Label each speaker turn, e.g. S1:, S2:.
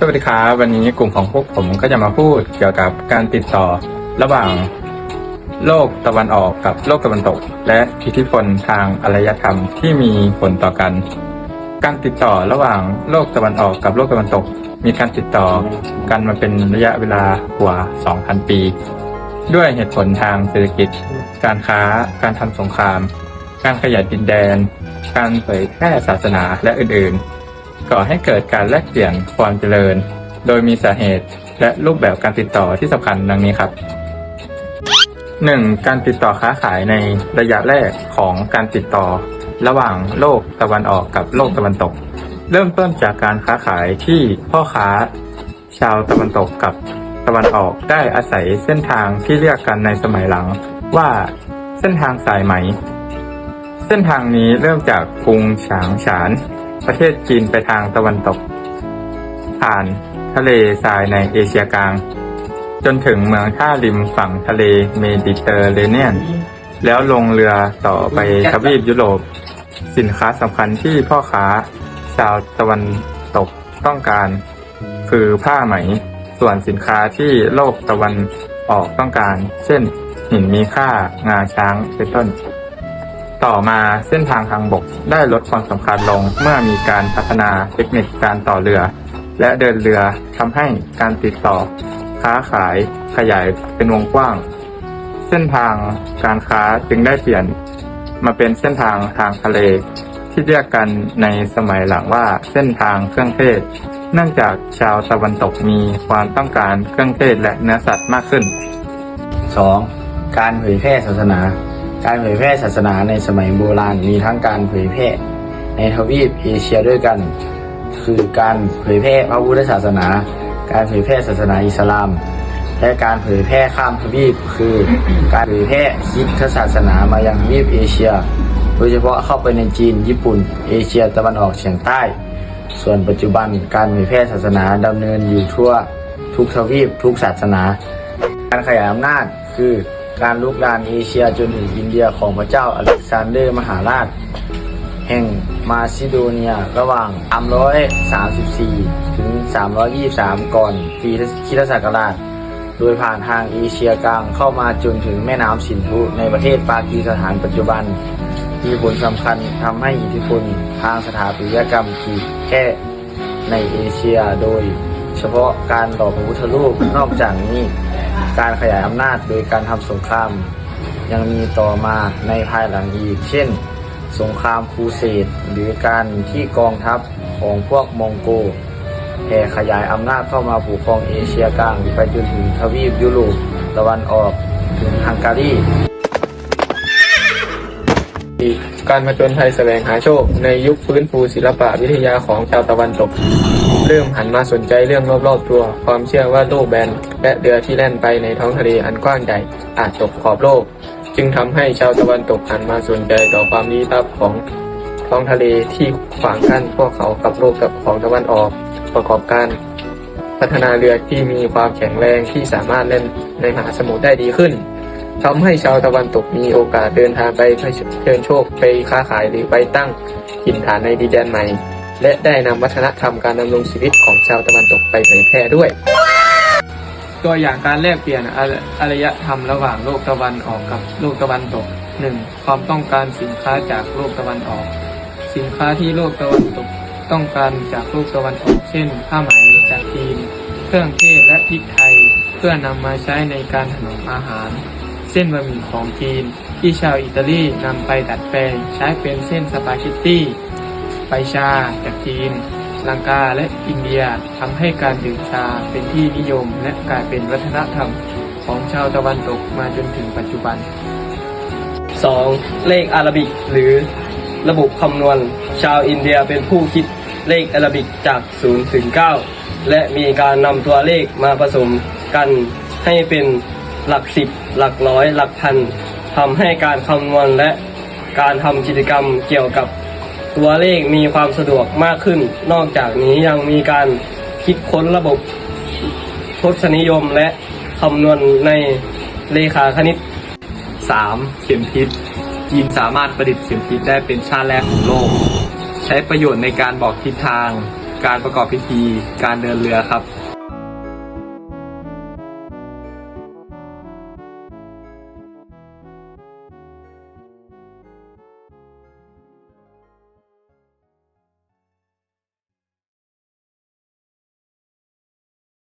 S1: สวัสดีครับวันนี้กลุ่มของพวกผมก็จะมาพูดเกี่ยวกับการติดต่อระหว่างโลกตะวันออกกับโลกตะวันตก และอิทธิพลทางอารยธรรมที่มีผลต่อกัน การติดต่อระหว่างโลกตะวันออกกับโลกตะวันตก มีการติดต่อกันมาเป็นระยะเวลากว่า 2,000 ปี ด้วยเหตุผลทางเศรษฐกิจ การค้า การทำสงคราม การขยายดินแดน การเผยแพร่ศาสนาและอื่นๆ ก่อให้เกิดการแลกเปลี่ยนความเจริญ โดยมีสาเหตุและรูปแบบการติดต่อที่สำคัญดังนี้ครับ 1. การติดต่อค้าขายในระยะแรกของการติดต่อ ระหว่างโลกตะวันออกกับโลกตะวันตก เริ่มต้นจากการค้าขายที่พ่อค้า ชาวตะวันตกกับตะวันออกได้อาศัยเส้นทางที่เรียกกันในสมัยหลังว่าเส้นทางสายไหม เส้นทางนี้เริ่มจากกรุงฉางฉาน ประเทศจีนไปทางตะวันตก ผ่านทะเลทรายในเอเชียกลาง จนถึงเมืองท่าริมฝั่งทะเลเมดิเตอร์เรเนียน แล้วลงเรือต่อไปทวีปยุโรป สินค้าสำคัญที่พ่อค้าชาวตะวันตกต้องการ คือผ้าไหม ส่วนสินค้าที่โลกตะวันออกต้องการ เช่น หินมีค่างาช้างเป็นต้น ต่อมาเส้นทางทางบกได้ลดความสำคัญลงเมื่อมีการพัฒนาเทคนิคการต่อเรือ และเดินเรือทำให้การติดต่อ ค้าขายขยายเป็นวงกว้าง เส้นทางการค้าจึงได้เปลี่ยนมาเป็นเส้นทางทางทะเล ที่เรียกกันในสมัยหลังว่าเส้นทางเครื่องเทศ เนื่องจากชาวตะวันตกมีความต้องการเครื่องเทศและเนื้อสัตว์มากขึ้น
S2: 2. การเผยแพร่ศาสนา การเผยแพร่ศาสนาในสมัยโบราณมีทั้งการเผยแพร่ในทวีปเอเชียด้วยกัน คือการเผยแพร่พระพุทธศาสนา การเผยแพร่ศาสนาอิสลาม และการเผยแพร่ข้ามทวีป คือการเผยแพร่คริสตศาสนามายังทวีปเอเชีย โดยเฉพาะเข้าไปในจีน ญี่ปุ่น เอเชียตะวันออกเฉียงใต้ ส่วนปัจจุบันการเผยแพร่ศาสนาดำเนินอยู่ทั่วทุกทวีปทุกศาสนา การขยายอำนาจคือ การลุกลามเอเชียจนถึงอินเดียของพระเจ้าอเล็กซานเดอร์มหาราช แห่งมาซิโดเนียระหว่าง 334 ถึง 323 ก่อนปีคริสตศักราช โดยผ่านทางเอเชียกลางเข้ามาจนถึงแม่น้ำสินธุในประเทศปากีสถานปัจจุบัน มีผลสำคัญทำให้อิทธิพลทางสถาปัตยกรรมขีดแค่ในเอเชียโดยเฉพาะการต่อพระพุทธรูปนอกจากนี้ การขยายอำนาจโดยการทำสงคราม ยังมีต่อมาในภายหลังอีก เช่น สงครามครูเสดหรือการที่กองทัพของพวกมองโกแผ่ขยายอำนาจเข้ามาปกครองเอเชียกลาง ไปจนถึงทวีปยุโรปตะวันออกถึงฮังการี
S3: การมาจนไทยแสวงหาโชค ในยุคฟื้นฟูศิลปะวิทยาของชาวตะวันตก เริ่มหันมาสนใจเรื่องรอบๆตัว ความเชื่อว่าโลกแบนและเรือที่แล่นไปในท้องทะเลอันกว้างใหญ่อาจตกขอบโลก จึงทำให้ชาวตะวันตกหันมาสนใจต่อความลี้ลับของท้องทะเลที่ขวางกั้นพวกเขากับโลกกับของตะวันออกประกอบการพัฒนาเรือที่มีความแข็งแรงที่สามารถเล่นในมหาสมุทรได้ดีขึ้น ทำให้ชาวตะวันตกมีโอกาสเดินทางไปเชิญโชคไปค้าขายหรือไปตั้งถิ่นฐานในดินแดนใหม่ และได้นำวัฒนธรรมการดำรงชีวิตของชาวตะวันตกไปเผยแพร่ด้วย ตัวอย่างการแลกเปลี่ยนอารยธรรมระหว่างโลกตะวันออกกับโลกตะวันตก 1. ความต้องการสินค้าจากโลกตะวันออก สินค้าที่โลกตะวันตกต้องการจากโลกตะวันออก เช่นผ้าไหมจากจีน เครื่องเทศและพริกไทย เพื่อนำมาใช้ในการถนอมอาหาร ส้นบะหมี่ของจีน ที่ชาวอิตาลีนำไปดัดแปลงใช้เป็นเส้นสปาเกตตี้ใบชาจากจีนลังกาและอินเดียทำให้การดื่มชาเป็นที่นิยม และกลายเป็นวัฒนธรรมของชาวตะวันตกมาจนถึงปัจจุบัน
S4: 2. เลขอาราบิก หรือระบบคำนวณ ชาวอินเดียเป็นผู้คิดเลขอาราบิกจาก 0 ถึง 9 และมีการนำตัวเลขมาผสมกันให้เป็น หลักสิบ หลักร้อย หลักพันทำให้การคำนวณและการทำกิจกรรมเกี่ยวกับตัวเลขมีความสะดวกมากขึ้น นอกจากนี้ยังมีการคิดค้นระบบทศนิยมและคำนวณในเลขาคณิต
S5: 3. เข็มทิศจีนสามารถประดิษฐ์เข็มทิศได้เป็นชาติแรกของโลก ใช้ประโยชน์ในการบอกทิศทาง การประกอบพิธี การเดินเรือครับ